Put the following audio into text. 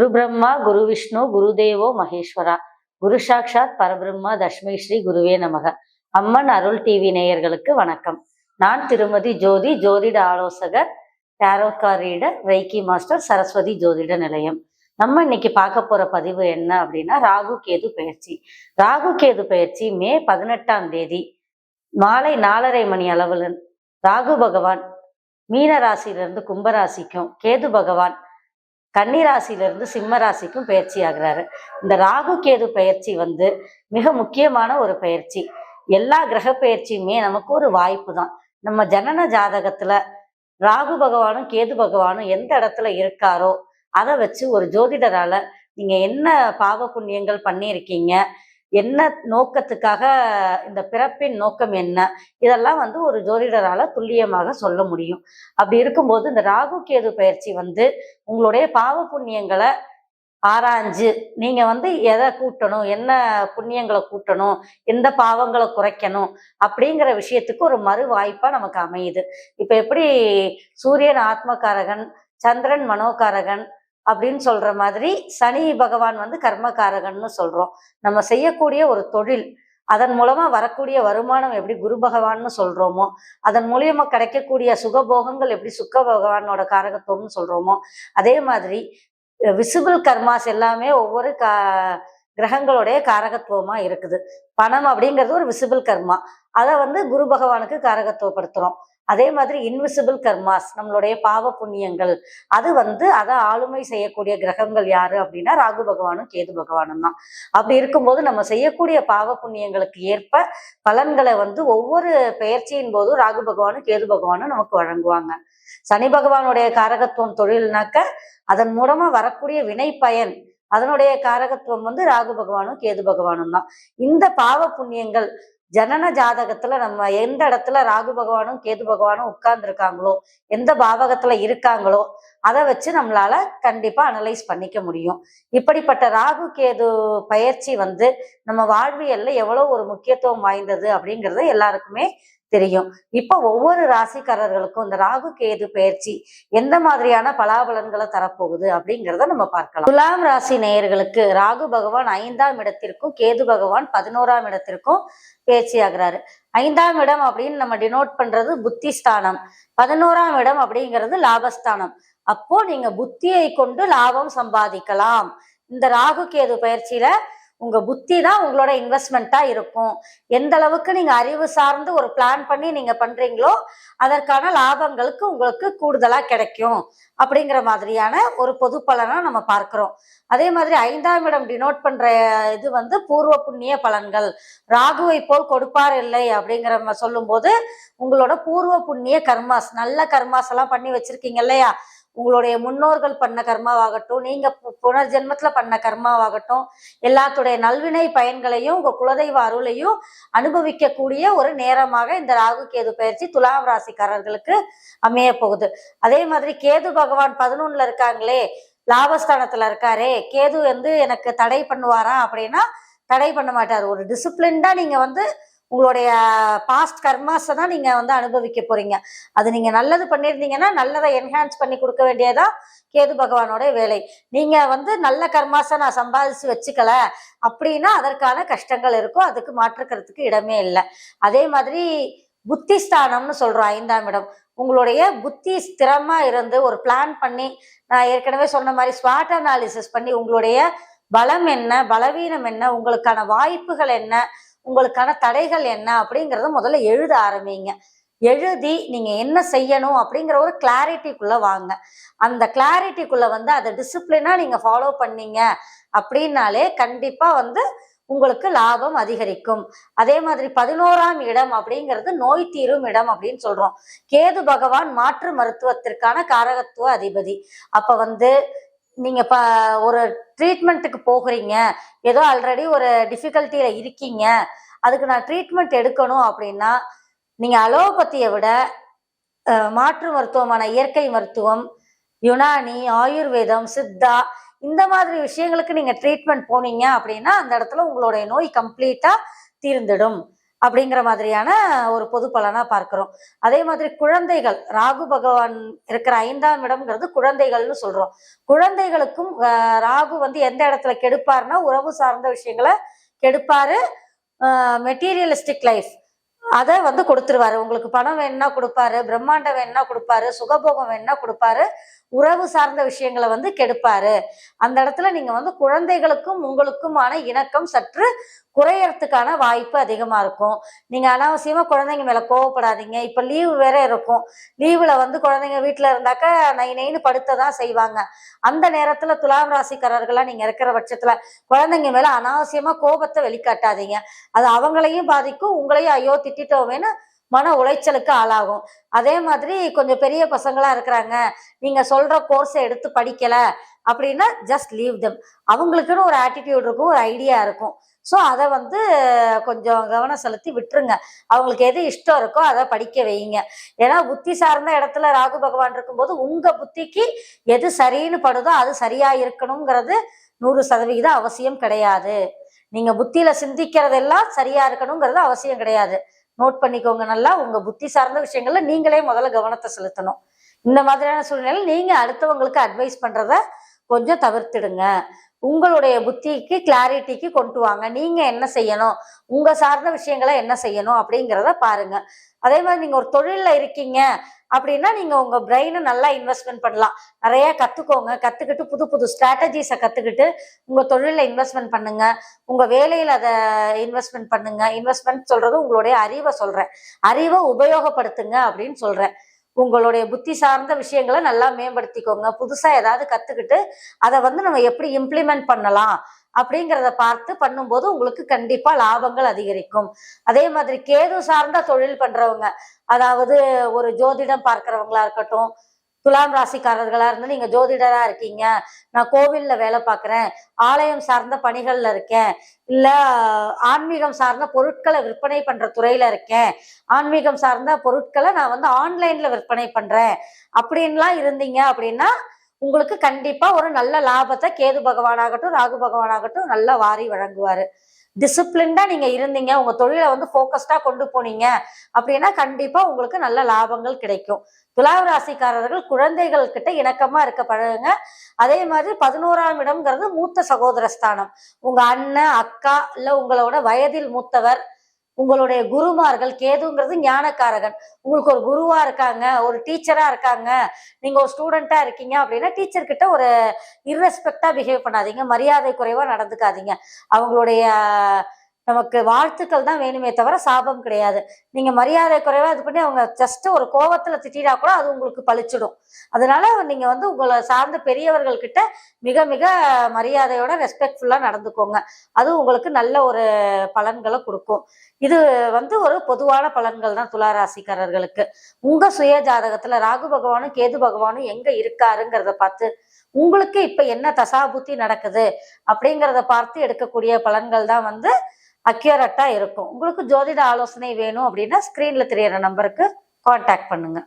குரு பிரம்மா குரு விஷ்ணு குருதேவோ மகேஸ்வரா. குரு சாக்ஷாத் பரபிரம்மா தஷ்மை ஸ்ரீ குருவே நமக. அம்மன் அருள் டிவி நேயர்களுக்கு வணக்கம். நான் திருமதி ஜோதி ஜோதிட ஆலோசகர் tarot card reader reiki master Saraswathi ஜோதிட நிலையம். நம்ம இன்னைக்கு பார்க்க போற பதிவு என்ன அப்படின்னா ராகு கேது பயிற்சி. ராகு கேது பயிற்சி மே பதினெட்டாம் தேதி மாலை நாலரை மணி அளவில் ராகு பகவான் மீன ராசியிலிருந்து கும்பராசிக்கும் கேது பகவான் கன்னிராசியிலிருந்து சிம்ம ராசிக்கும் பயிற்சி ஆகுறாரு இந்த ராகு கேது பயிற்சி வந்து மிக முக்கியமான ஒரு பயிற்சி. எல்லா கிரக பயிற்சியுமே நமக்கு ஒரு வாய்ப்பு தான். நம்ம ஜனன ஜாதகத்துல ராகு பகவானும் கேது பகவானும் எந்த இடத்துல இருக்காரோ அதை வச்சு ஒரு ஜோதிடரால நீங்க என்ன பாவ புண்ணியங்கள் பண்ணியிருக்கீங்க என்ன நோக்கத்துக்காக இந்த பிறப்பின் நோக்கம் என்ன? இதெல்லாம் வந்து ஒரு ஜோதிடரால துல்லியமாக சொல்ல முடியும். அப்படி இருக்கும்போது இந்த ராகு கேது பயிற்சி வந்து உங்களுடைய பாவ புண்ணியங்களை ஆராய்ஞ்சு நீங்க வந்து எதை கூட்டணும் என்ன புண்ணியங்களை கூட்டணும் எந்த பாவங்களை குறைக்கணும் அப்படிங்கிற விஷயத்துக்கு ஒரு மறு வாய்ப்பா நமக்கு அமையுது. இப்ப எப்படி சூரியன் ஆத்மகாரகன் சந்திரன் மனோகாரகன் அப்படின்னு சொல்ற மாதிரி சனி பகவான் வந்து கர்மகாரகன்னு சொல்றோம். நம்ம செய்யக்கூடிய ஒரு தொழில் அதன் மூலமா வரக்கூடிய வருமானம் எப்படி குரு பகவான்னு சொல்றோமோ அதன் மூலியமா கிடைக்கக்கூடிய சுகபோகங்கள் எப்படி சுக்க பகவானோட காரகத்துவம்னு சொல்றோமோ அதே மாதிரி விசிபிள் கர்மாஸ் எல்லாமே ஒவ்வொரு கா கிரகங்களுடைய காரகத்துவமா இருக்குது. பணம் அப்படிங்கிறது ஒரு விசிபிள் கர்மா அதை வந்து குரு பகவானுக்கு காரகத்துவப்படுத்துறோம். அதே மாதிரி இன்விசிபிள் கர்மாஸ் நம்மளுடைய பாவ புண்ணியங்கள் அது வந்து அதை ஆளுமை செய்யக்கூடிய கிரகங்கள் யாரு அப்படின்னா ராகு பகவானும் கேது பகவானும் தான். அப்படி இருக்கும்போது நம்ம செய்யக்கூடிய பாவ புண்ணியங்களுக்கு ஏற்ப பலன்களை வந்து ஒவ்வொரு பெயர்ச்சியின் போதும் ராகு பகவானும் கேது பகவானும் நமக்கு வழங்குவாங்க. சனி பகவானுடைய காரகத்துவம் தொழில்னாக்க அதன் மூலமா வரக்கூடிய வினை பயன் அதனுடைய காரகத்துவம் வந்து ராகு பகவானும் கேது பகவானும் தான். இந்த பாவ புண்ணியங்கள் ஜனன ஜாதகத்துல நம்ம எந்த இடத்துல ராகு பகவானும் கேது பகவானும் உட்கார்ந்துருக்காங்களோ எந்த பாவகத்துல இருக்காங்களோ அதை வச்சு நம்மளால கண்டிப்பா அனலைஸ் பண்ணிக்க முடியும். இப்படிப்பட்ட ராகு கேது பயிற்சி வந்து நம்ம வாழ்வியல்ல எவ்வளவு ஒரு முக்கியத்துவம் வாய்ந்தது அப்படிங்கிறது எல்லாருக்குமே தெரியும். இப்போ ஒவ்வொரு ராசிக்காரர்களுக்கும் இந்த ராகு கேது பயிற்சி எந்த மாதிரியான பலாபலன்களை தரப்போகுது அப்படிங்கிறத நம்ம பார்க்கலாம். துலாம் ராசி நேயர்களுக்கு ராகு பகவான் ஐந்தாம் இடத்திற்கும் கேது பகவான் பதினோராம் இடத்திற்கும் பேச்சு ஆகிறாரு. ஐந்தாம் இடம் அப்படின்னு நம்ம டினோட் பண்றது புத்தி ஸ்தானம் பதினோராம் இடம் அப்படிங்கிறது லாபஸ்தானம். அப்போ நீங்க புத்தியை கொண்டு லாபம் சம்பாதிக்கலாம். இந்த ராகு கேது பயிற்சியில உங்க புத்தி தான் உங்களோட இன்வெஸ்ட்மெண்ட்டா இருக்கும். எந்த அளவுக்கு நீங்க அறிவு சார்ந்து ஒரு பிளான் பண்ணி நீங்க பண்றீங்களோ அதற்கான லாபங்களுக்கு உங்களுக்கு கூடுதலா கிடைக்கும். அப்படிங்கிற மாதிரியான ஒரு பொது பலனா நம்ம பார்க்கிறோம். அதே மாதிரி ஐந்தாம் இடம் டினோட் பண்ற இது வந்து பூர்வ புண்ணிய பலன்கள். ராகுவை போல் கொடுப்பார் இல்லை அப்படிங்கிற ம- சொல்லும்போது உங்களோட பூர்வ புண்ணிய கர்மாஸ் நல்ல கர்மாஸ் எல்லாம் பண்ணி வச்சிருக்கீங்க இல்லையா? உங்களுடைய முன்னோர்கள் பண்ண கர்மாவாகட்டும் நீங்க புனர்ஜென்மத்துல பண்ண கர்மாவாகட்டும் எல்லாத்துடைய நல்வினை பயன்களையும் உங்க குலதெய்வ அருளையும் அனுபவிக்கக்கூடிய ஒரு நேரமாக இந்த ராகு கேது பயிற்சி துலாம் ராசிக்காரர்களுக்கு அமைய போகுது. அதே மாதிரி கேது பகவான் பதினொன்னுல இருக்காங்களே லாபஸ்தானத்துல இருக்காரே கேது வந்து எனக்கு தடை பண்ணுவாரா அப்படின்னா தடை பண்ண மாட்டார். ஒரு டிசிப்ளின்டா நீங்க வந்து உங்களுடைய பாஸ்ட் கர்மாஸை தான் நீங்கள் வந்து அனுபவிக்க போறீங்க. அது நீங்கள் நல்லது பண்ணியிருந்தீங்கன்னா நல்லதை என்ஹான்ஸ் பண்ணி கொடுக்க வேண்டியதான் கேது பகவானோட வேலை. நீங்கள் வந்து நல்ல கர்மாஸை நான் சம்பாதிச்சு வச்சுக்கல அப்படின்னா அதற்கான கஷ்டங்கள் இருக்கும் அதுக்கு மாற்றுக்கிறதுக்கு இடமே இல்லை. அதே மாதிரி புத்தி ஸ்தானம்னு ஐந்தாம் இடம். உங்களுடைய புத்தி ஸ்திரமா இருந்து ஒரு பிளான் பண்ணி நான் ஏற்கனவே சொன்ன மாதிரி ஸ்வாட் அனாலிசிஸ் பண்ணி உங்களுடைய பலம் என்ன பலவீனம் என்ன உங்களுக்கான வாய்ப்புகள் என்ன உங்களுக்கான தடைகள் என்ன அப்படிங்கிறத முதல்ல எழுத ஆரம்பிங்க. எழுதி நீங்க என்ன செய்யணும் அப்படிங்கிற ஒரு கிளாரிட்டிக்குள்ள வாங்க. அந்த கிளாரிட்டிக்குள்ள வந்து அதை டிசிப்ளினா நீங்க ஃபாலோ பண்ணீங்க அப்படின்னாலே கண்டிப்பா வந்து உங்களுக்கு லாபம் அதிகரிக்கும். அதே மாதிரி பதினோராம் இடம் அப்படிங்கிறது நோய் தீரும் இடம் அப்படின்னு சொல்றோம். கேது பகவான் மாற்று மருத்துவத்திற்கான காரகத்துவ அதிபதி. அப்ப வந்து நீங்க ப ஒரு ட்ரீட்மெண்ட்டுக்கு போகிறீங்க. ஏதோ ஆல்ரெடி ஒரு டிஃபிகல்ட்டியில இருக்கீங்க. அதுக்கு நான் ட்ரீட்மெண்ட் எடுக்கணும் அப்படின்னா நீங்க அலோபதியை விட மாற்று மருத்துவமான இயற்கை மருத்துவம் யுனானி ஆயுர்வேதம் சித்தா இந்த மாதிரி விஷயங்களுக்கு நீங்க ட்ரீட்மெண்ட் போனீங்க அப்படின்னா அந்த இடத்துல உங்களுடைய நோய் கம்ப்ளீட்டா தீர்ந்துடும். அப்படிங்கிற மாதிரியான ஒரு பொது பலனா பார்க்கிறோம். அதே மாதிரி குழந்தைகள் ராகு பகவான் இருக்கிற ஐந்தாம் இடம்ங்கிறது குழந்தைகள்னு சொல்றோம். குழந்தைகளுக்கும் ராகு வந்து எந்த இடத்துல கெடுப்பாருன்னா உறவு சார்ந்த விஷயங்களை கெடுப்பாரு. மெட்டீரியலிஸ்டிக் லைஃப் அதை வந்து கொடுத்துருவாரு. உங்களுக்கு பணம் வேணும்னா கொடுப்பாரு பிரம்மாண்டம் வேணும்னா கொடுப்பாரு சுகபோகம் வேணும்னா கொடுப்பாரு. உறவு சார்ந்த விஷயங்களை வந்து கெடுப்பாரு. அந்த இடத்துல நீங்க வந்து குழந்தைகளுக்கும் உங்களுக்குமான இணக்கம் சற்று குறையறதுக்கான வாய்ப்பு அதிகமா இருக்கும். நீங்க அனாவசியமா குழந்தைங்க மேல கோவப்படாதீங்க. இப்ப லீவு வேற இருக்கும். லீவுல வந்து குழந்தைங்க வீட்டுல இருந்தாக்கா நை நைன்னு படுத்ததான் செய்வாங்க. அந்த நேரத்துல துலாம் ராசிக்காரர்களா நீங்க இருக்கிற பட்சத்துல குழந்தைங்க மேல அனாவசியமா கோபத்தை வெளிக்காட்டாதீங்க. அது அவங்களையும் பாதிக்கும். உங்களையும் ஐயோ திட்டிட்டோமேன்னு மன உளைச்சலுக்கு ஆளாகும். அதே மாதிரி கொஞ்சம் பெரிய பசங்களா இருக்கிறாங்க. நீங்க சொல்ற கோர்ஸை எடுத்து படிக்கல அப்படின்னா ஜஸ்ட் லீவ் தம் அவங்களுக்குன்னு ஒரு ஆட்டிடியூட் இருக்கும் ஒரு ஐடியா இருக்கும். ஸோ அதை வந்து கொஞ்சம் கவனம் செலுத்தி விட்டுருங்க. அவங்களுக்கு எது இஷ்டம் இருக்கோ அதை படிக்க வைங்க ஏன்னா புத்தி சார்ந்த இடத்துல ராகு பகவான் இருக்கும்போது உங்க புத்திக்கு எது சரின்னு படுதோ அது சரியா இருக்கணுங்கிறது நூறு சதவிகிதம் அவசியம் கிடையாது. நீங்க புத்தியில சிந்திக்கிறதெல்லாம் சரியா இருக்கணுங்கிறது அவசியம் கிடையாது. நோட் பண்ணிக்கோங்க நல்லா. உங்க புத்தி சார்ந்த விஷயங்கள்ல நீங்களே முதல்ல கவனத்தை செலுத்தணும். இந்த மாதிரியான சூழ்நிலையில் நீங்க அடுத்தவங்களுக்கு அட்வைஸ் பண்றத கொஞ்சம் தவிர்த்துடுங்க. உங்களுடைய புத்திக்கு கிளாரிட்டிக்கு கொண்டு வாங்க. நீங்க என்ன செய்யணும்? உங்க சார்ந்த விஷயங்களை என்ன செய்யணும்? அப்படிங்கிறத பாருங்க. அதே மாதிரி நீங்க ஒரு தொழில்ல இருக்கீங்க. அப்படின்னா நீங்க உங்க பிரெயினை நல்லா இன்வெஸ்ட்மெண்ட் பண்ணலாம். நிறைய கத்துக்கோங்க. கத்துக்கிட்டு புது புது ஸ்ட்ராட்டஜிஸை கத்துக்கிட்டு உங்க தொழில இன்வெஸ்ட்மெண்ட் பண்ணுங்க. உங்க வேலையில அதை இன்வெஸ்ட்மெண்ட் பண்ணுங்க. இன்வெஸ்ட்மெண்ட் சொல்றது உங்களுடைய அறிவை சொல்றேன். அறிவை உபயோகப்படுத்துங்க அப்படின்னு சொல்றேன். உங்களுடைய புத்தி சார்ந்த விஷயங்களை நல்லா மேம்படுத்திக்கோங்க. புதுசா ஏதாவது கத்துக்கிட்டு அதை வந்து நம்ம எப்படி இம்ப்ளிமெண்ட் பண்ணலாம்? அப்படிங்கிறத பார்த்து பண்ணும்போது உங்களுக்கு கண்டிப்பா லாபங்கள் அதிகரிக்கும். அதே மாதிரி கேது சார்ந்த தொழில் பண்றவங்க அதாவது ஒரு ஜோதிடம் பார்க்கறவங்களா இருக்கட்டும் துலாம் ராசிக்காரர்களா இருந்து நீங்க ஜோதிடரா இருக்கீங்க நான் கோவில்ல வேலை பார்க்கறேன் ஆலயம் சார்ந்த பணிகள்ல இருக்கேன் இல்ல ஆன்மீகம் சார்ந்த பொருட்களை விற்பனை பண்ற துறையில இருக்கேன் ஆன்மீகம் சார்ந்த பொருட்களை நான் வந்து ஆன்லைன்ல விற்பனை பண்றேன் அப்படின்லாம் இருந்தீங்க அப்படின்னா உங்களுக்கு கண்டிப்பா ஒரு நல்ல லாபத்தை கேது பகவானாகட்டும் ராகு பகவானாகட்டும் நல்லா வாரி வழங்குவாரு. டிசிப்ளின்டா நீங்க இருந்தீங்க உங்க தொழிலை வந்து போக்கஸ்டா கொண்டு போனீங்க அப்படின்னா கண்டிப்பா உங்களுக்கு நல்ல லாபங்கள் கிடைக்கும். துலாம் ராசிக்காரர்கள் குழந்தைகள் கிட்ட இணக்கமா இருக்க பழகுங்க. அதே மாதிரி பதினோராம் இடம்ங்கிறது மூத்த சகோதர ஸ்தானம் உங்க அண்ணன் அக்கா இல்ல உங்களோட வயதில் மூத்தவர் உங்களுடைய குருமார்கள் கேதுங்கிறது ஞானக்காரகன். உங்களுக்கு ஒரு குருவா இருக்காங்க ஒரு டீச்சரா இருக்காங்க நீங்க ஒரு ஸ்டூடெண்டா இருக்கீங்க அப்படின்னா டீச்சர் கிட்ட ஒரு இர்ரெஸ்பெக்டா பிஹேவ் பண்ணாதீங்க மரியாதை குறைவா நடந்துக்காதீங்க. அவங்களுடைய நமக்கு வாழ்த்துக்கள் தான் வேணுமே தவிர சாபம் கிடையாது. நீங்க மரியாதை குறைவா இது பண்ணி அவங்க ஜஸ்ட் ஒரு கோவத்துல திட்டினா கூட அது உங்களுக்கு பளிச்சிடும் அதனால நீங்க வந்து உங்களை சார்ந்த பெரியவர்கள் கிட்ட மிக மிக மரியாதையோட ரெஸ்பெக்ட்ஃபுல்லா நடந்துக்கோங்க. அது உங்களுக்கு நல்ல ஒரு பலன்களை கொடுக்கும். இது வந்து ஒரு பொதுவான பலன்கள் தான் துளாராசிக்காரர்களுக்கு. உங்க சுய ஜாதகத்துல ராகு பகவானும் கேது பகவானும் எங்க இருக்காருங்கிறத பார்த்து உங்களுக்கு இப்ப என்ன தசாபுத்தி நடக்குது? அப்படிங்கிறத பார்த்து எடுக்கக்கூடிய பலன்கள் தான் வந்து அக்யூரட்டாக இருக்கும். உங்களுக்கு ஜோதிட ஆலோசனை வேணும் அப்படின்னா ஸ்க்ரீனில் தெரியற நம்பருக்கு காண்டாக்ட் பண்ணுங்க.